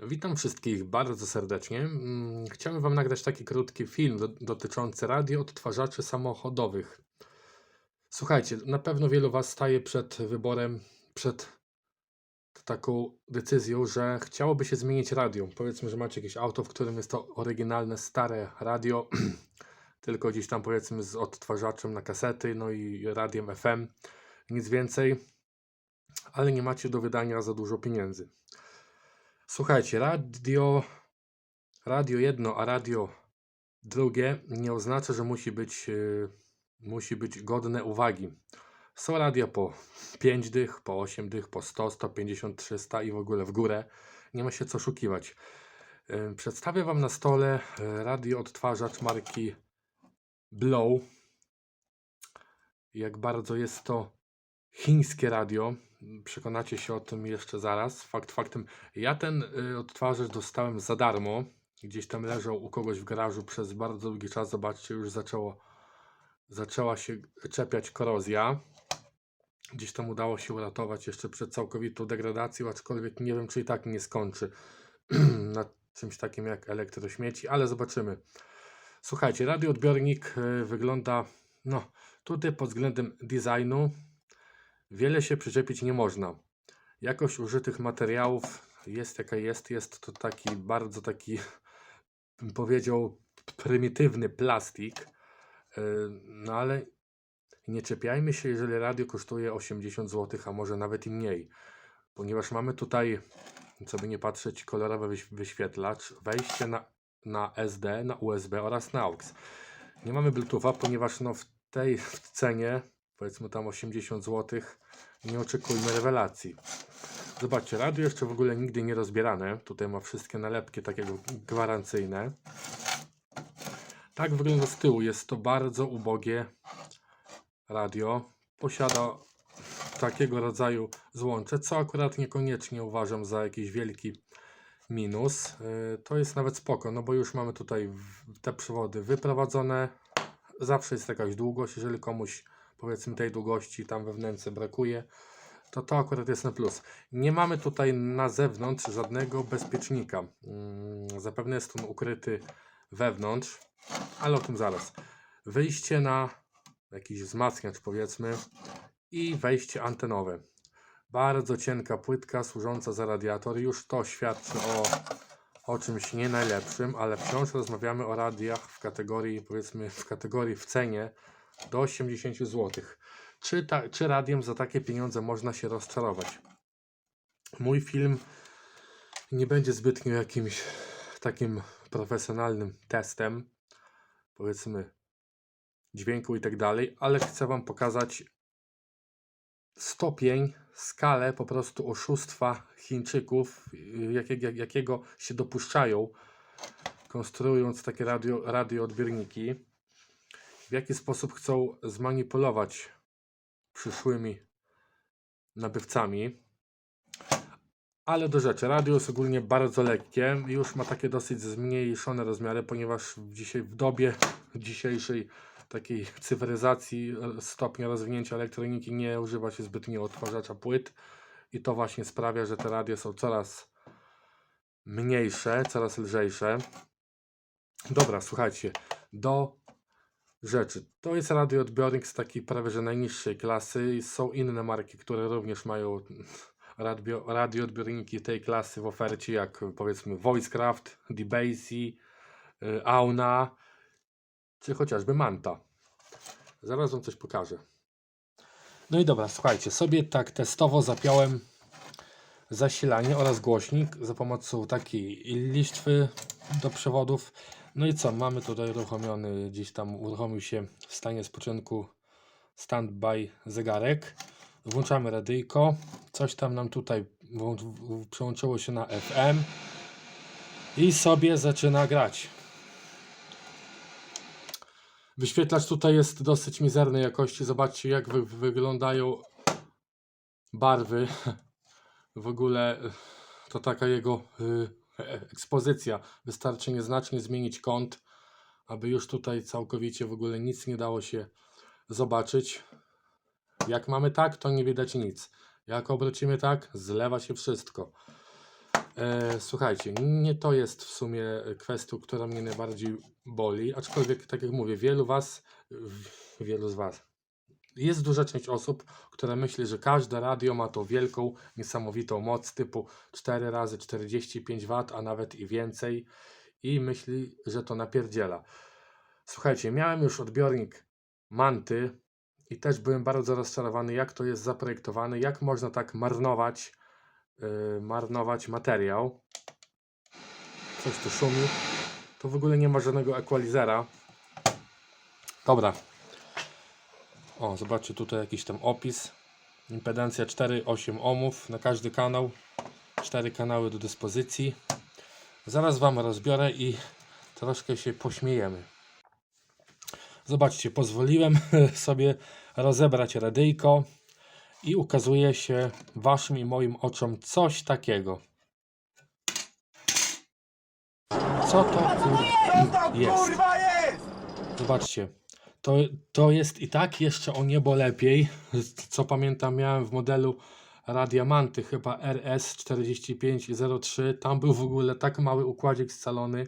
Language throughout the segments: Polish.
Witam wszystkich bardzo serdecznie. Mm, Chciałem Wam nagrać taki krótki film do, dotyczący radioodtwarzaczy samochodowych. Słuchajcie, na pewno wielu Was staje przed wyborem, przed taką decyzją, że chciałoby się zmienić radio. Powiedzmy, że macie jakieś auto, w którym jest to oryginalne, stare radio, tylko gdzieś tam powiedzmy z odtwarzaczem na kasety, no i radiem FM, nic więcej, ale nie macie do wydania za dużo pieniędzy. Słuchajcie, radio, radio jedno, a radio drugie nie oznacza, że musi być, yy, musi być godne uwagi. Są radia po 5 dych, po 8 dych, po 100, 150, 300 i w ogóle w górę. Nie ma się co oszukiwać. Yy, Przedstawię Wam na stole yy, radio odtwarzacz marki Blow. Jak bardzo jest to chińskie radio. Przekonacie się o tym jeszcze zaraz. Fakt faktem, ja ten y, odtwarzacz dostałem za darmo. Gdzieś tam leżał u kogoś w garażu przez bardzo długi czas. Zobaczcie, już zaczęło, zaczęła się czepiać korozja. Gdzieś tam udało się uratować jeszcze przed całkowitą degradacją, aczkolwiek nie wiem, czy i tak nie skończy na czymś takim jak elektrośmieci, ale zobaczymy. Słuchajcie, radioodbiornik y, wygląda, no tutaj pod względem designu wiele się przyczepić nie można. Jakość użytych materiałów jest jaka jest, jest to taki bardzo taki, bym powiedział, prymitywny plastik, Yy, no ale nie czepiajmy się, jeżeli radio kosztuje 80 zł, a może nawet i mniej, ponieważ mamy tutaj, co by nie patrzeć, kolorowy wyś- wyświetlacz, wejście na, na SD, na USB oraz na AUX. Nie mamy Bluetootha, ponieważ no w tej w cenie, powiedzmy tam 80 zł, nie oczekujmy rewelacji. Zobaczcie, radio jeszcze w ogóle nigdy nie rozbierane. Tutaj ma wszystkie nalepki takiego gwarancyjne. Tak wygląda z tyłu. Jest to bardzo ubogie radio. Posiada takiego rodzaju złącze, co akurat niekoniecznie uważam za jakiś wielki minus. Yy, To jest nawet spoko, no bo już mamy tutaj te przewody wyprowadzone. Zawsze jest jakaś długość, jeżeli komuś powiedzmy tej długości tam we wnęce brakuje, to to akurat jest na plus. Nie mamy tutaj na zewnątrz żadnego bezpiecznika. Mm, Zapewne jest on ukryty wewnątrz, ale o tym zaraz. Wyjście na jakiś wzmacniacz powiedzmy i wejście antenowe. Bardzo cienka płytka służąca za radiator. Już to świadczy o, o czymś nie najlepszym, ale wciąż rozmawiamy o radiach w kategorii, powiedzmy, w kategorii w cenie do 80 zł. Czy, ta, czy radiem za takie pieniądze można się rozczarować? Mój film nie będzie zbytnio jakimś takim profesjonalnym testem, powiedzmy, dźwięku i tak dalej, ale chcę Wam pokazać stopień, skalę po prostu oszustwa Chińczyków, jakiego, jakiego się dopuszczają, konstruując takie radio, radioodbiorniki jaki sposób chcą zmanipulować przyszłymi nabywcami. Ale do rzeczy, radio jest ogólnie bardzo lekkie, już ma takie dosyć zmniejszone rozmiary, ponieważ dzisiaj w dobie dzisiejszej takiej cyfryzacji e, stopnia rozwinięcia elektroniki nie używa się zbytnio odtwarzacza płyt i to właśnie sprawia, że te radia są coraz mniejsze, coraz lżejsze. Dobra, słuchajcie, do rzeczy. To jest radioodbiornik z takiej prawie że najniższej klasy są inne marki, które również mają radio, radioodbiorniki tej klasy w ofercie, jak powiedzmy Voicecraft, DeBassy, y, Auna, czy chociażby Manta. Zaraz Wam coś pokażę. No i dobra, słuchajcie, sobie tak testowo zapiąłem zasilanie oraz głośnik za pomocą takiej liczwy do przewodów. No i co, mamy tutaj uruchomiony, gdzieś tam uruchomił się w stanie spoczynku standby zegarek. Włączamy radyjko, coś tam nam tutaj przełączyło się na FM i sobie zaczyna grać. Wyświetlacz tutaj jest dosyć mizernej jakości. Zobaczcie, jak wy wyglądają barwy. W ogóle to taka jego y, ekspozycja. Wystarczy nieznacznie zmienić kąt, aby już tutaj całkowicie w ogóle nic nie dało się zobaczyć. Jak mamy tak, to nie widać nic. Jak obrócimy tak, zlewa się wszystko. E, słuchajcie, nie to jest w sumie kwestia, która mnie najbardziej boli, aczkolwiek, tak jak mówię, wielu was, wielu z was, jest duża część osób, która myśli, że każde radio ma tą wielką, niesamowitą moc typu 4 razy 45 W, a nawet i więcej i myśli, że to napierdziela. Słuchajcie, miałem już odbiornik Manty i też byłem bardzo rozczarowany, jak to jest zaprojektowane, jak można tak marnować, yy, marnować materiał. Coś tu szumi. Tu w ogóle nie ma żadnego equalizera. Dobra. O, zobaczcie tutaj jakiś tam opis. Impedancja 4,8 ohmów na każdy kanał. Cztery kanały do dyspozycji. Zaraz Wam rozbiorę i troszkę się pośmiejemy. Zobaczcie, pozwoliłem sobie rozebrać radyjko i ukazuje się Waszym i moim oczom coś takiego. Co to kur... jest? Zobaczcie, to, to jest i tak jeszcze o niebo lepiej. Co pamiętam, miałem w modelu Radiamanty, chyba RS4503. Tam był w ogóle tak mały układzik scalony,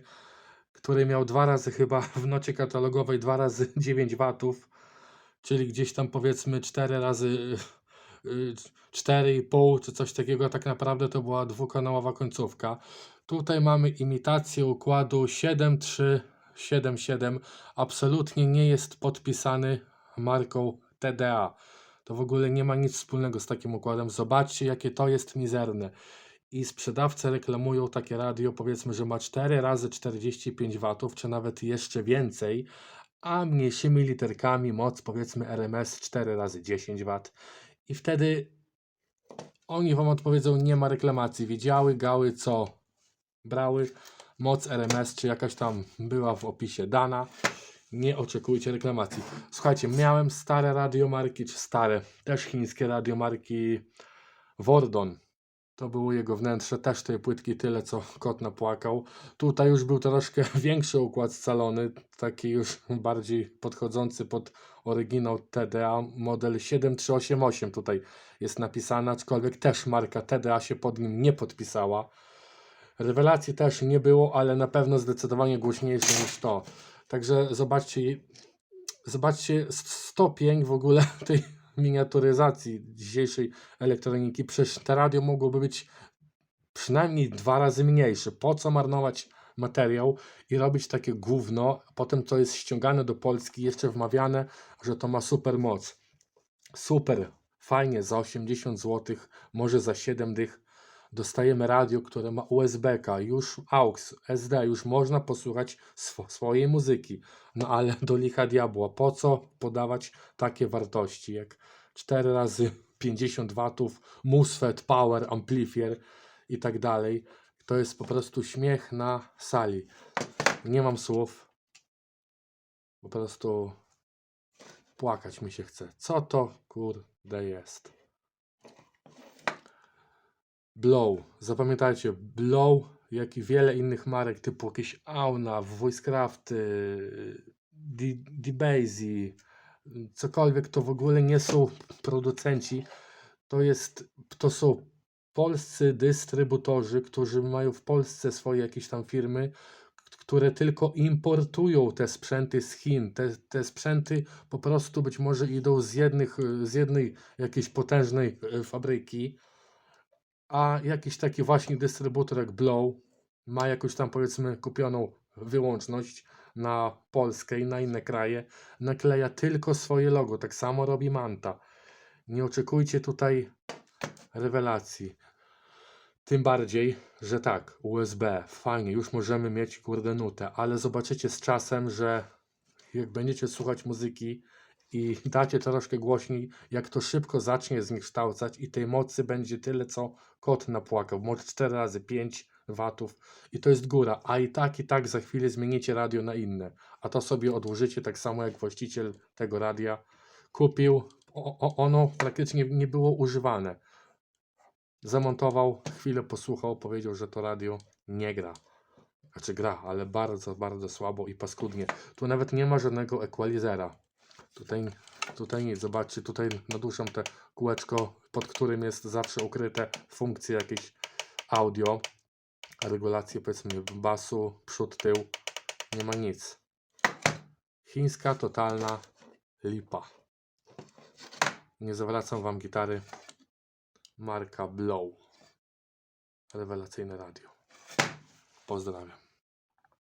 który miał dwa razy chyba w nocie katalogowej dwa razy 9 watów, czyli gdzieś tam powiedzmy 4 razy y, y, 4,5 czy coś takiego. Tak naprawdę to była dwukanałowa końcówka. Tutaj mamy imitację układu 7377. Absolutnie nie jest podpisany marką TDA. To w ogóle nie ma nic wspólnego z takim układem. Zobaczcie, jakie to jest mizerne. I sprzedawcy reklamują takie radio, powiedzmy, że ma 4 razy 45 W, czy nawet jeszcze więcej, a mniejszymi literkami moc, powiedzmy, RMS 4 razy 10 W. I wtedy oni Wam odpowiedzą, nie ma reklamacji. Wiedziały, gały, co brały. Moc RMS, czy jakaś tam była w opisie dana. Nie oczekujcie reklamacji. Słuchajcie, miałem stare radiomarki, czy stare, też chińskie radiomarki Wordon. To było jego wnętrze, też tej płytki tyle, co kot napłakał. Tutaj już był troszkę większy układ scalony, taki już bardziej podchodzący pod oryginał TDA, model 7388 tutaj jest napisana, aczkolwiek też marka TDA się pod nim nie podpisała. Rewelacji też nie było, ale na pewno zdecydowanie głośniejsze niż to. Także zobaczcie, zobaczcie stopień w ogóle tej miniaturyzacji dzisiejszej elektroniki. Przecież te radio mogłoby być przynajmniej dwa razy mniejsze. Po co marnować materiał i robić takie gówno, potem to jest ściągane do Polski, jeszcze wmawiane, że to ma super moc. Super, fajnie, za 80 zł, może za 7 dych dostajemy radio, które ma USB-K, już AUX, SD, już można posłuchać swo- swojej muzyki. No ale do licha diabła, po co podawać takie wartości jak 4 razy 50 watów, MOSFET, Power, Amplifier i tak dalej. To jest po prostu śmiech na sali. Nie mam słów. Po prostu płakać mi się chce. Co to kurde jest? Blow. Zapamiętajcie, Blow, jak i wiele innych marek typu jakieś Auna, Voicecrafty, D- D-Bazy, cokolwiek to w ogóle nie są producenci. To jest, to są polscy dystrybutorzy, którzy mają w Polsce swoje jakieś tam firmy, które tylko importują te sprzęty z Chin. Te, te sprzęty po prostu być może idą z, jednych, y, z jednej jakiejś potężnej y, fabryki, a jakiś taki właśnie dystrybutor jak Blow ma jakąś tam powiedzmy kupioną wyłączność na Polskę i na inne kraje, nakleja tylko swoje logo. Tak samo robi Manta. Nie oczekujcie tutaj rewelacji. Tym bardziej, że tak, USB, fajnie, już możemy mieć kurde nutę, ale zobaczycie z czasem, że jak będziecie słuchać muzyki i dacie troszkę głośniej, jak to szybko zacznie zniekształcać i tej mocy będzie tyle, co kot napłakał. Moc 4 razy 5 watów i to jest góra, a i tak, i tak za chwilę zmienicie radio na inne, a to sobie odłożycie tak samo jak właściciel tego radia kupił, o, o, ono praktycznie nie było używane. Zamontował, chwilę posłuchał, powiedział, że to radio nie gra. Znaczy gra, ale bardzo, bardzo słabo i paskudnie. Tu nawet nie ma żadnego equalizera. Tutaj, tutaj zobaczcie, tutaj naduszam te kółeczko, pod którym jest zawsze ukryte funkcje jakieś audio. regulacje powiedzmy basu, przód, tył. Nie ma nic. Chińska totalna lipa. Nie zawracam Wam gitary. Marka Blow. Rewelacyjne radio. Pozdrawiam.